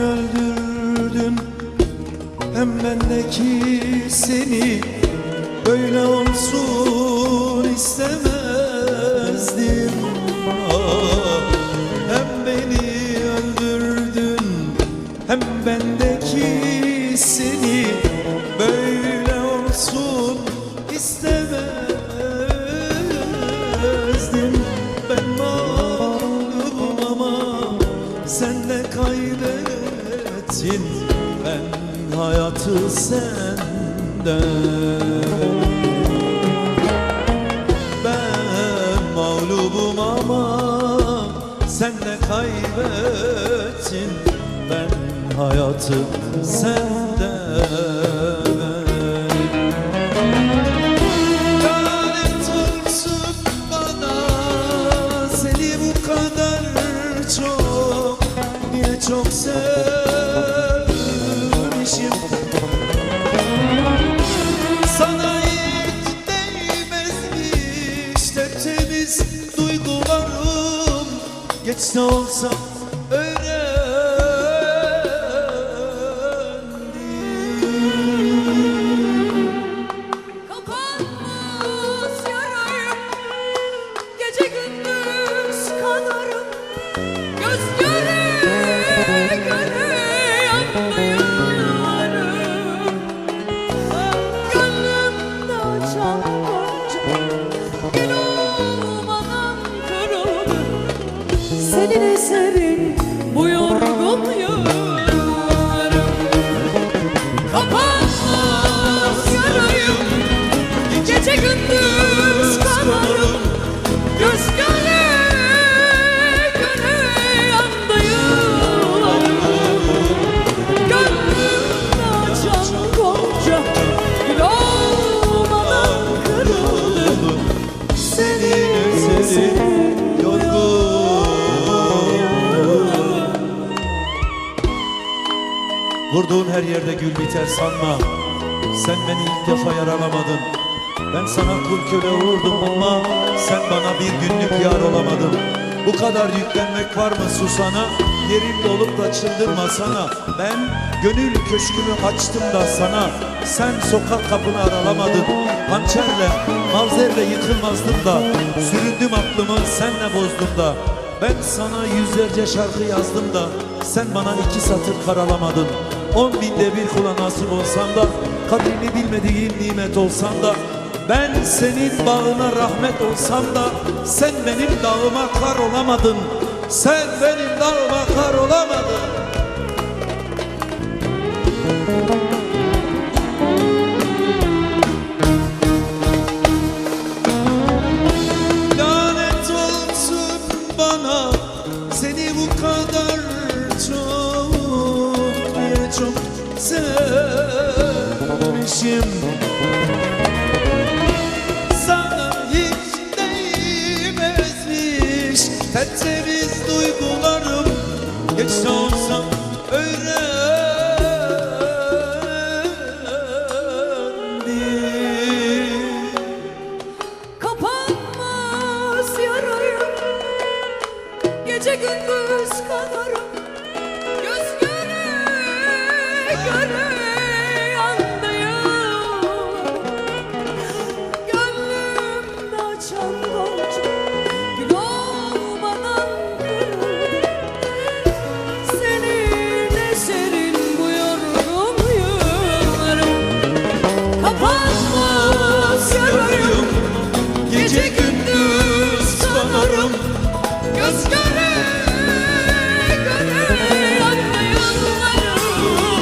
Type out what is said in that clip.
öldürdün Hem bendeki seni. Böyle olsun istemezdim Ah, Hem beni öldürdün Hem bendeki kaybettin Ben hayatı senden. Ben mağlubum ama sen de kaybettin. Ben hayatı senden Geç de Eserin bu yorgun yıllarım. Kapanmaz yarayım Gece gündüz Vurduğun her yerde gül biter sanma. Sen beni ilk defa yaralamadın. Ben sana kul köle vurdum ama Sen bana bir günlük yar olamadın. Bu kadar yüklenmek var mı susana? Yerimde olup da çıldırma sana Ben gönül köşkümü açtım da sana. Sen sokak kapını aralamadın. Hançerle, mavzerle yıkılmazdım da. Süründüm aklımı senle bozdum da. Ben sana yüzlerce şarkı yazdım da. Sen bana iki satır karalamadın On binde bir kula nasip olsam da Kadrini bilmediğin nimet olsam da Ben senin bağına rahmet olsam da Sen benim dağıma kar olamadın Sen benim dağıma kar olamadın. Lanet olsun bana Seni bu kadar çok çok sevmişim. Sana hiç değmezmiş Tertemiz duygularım. Geç de olsa Kapanmaz yarayım Gece gündüz kanarım gör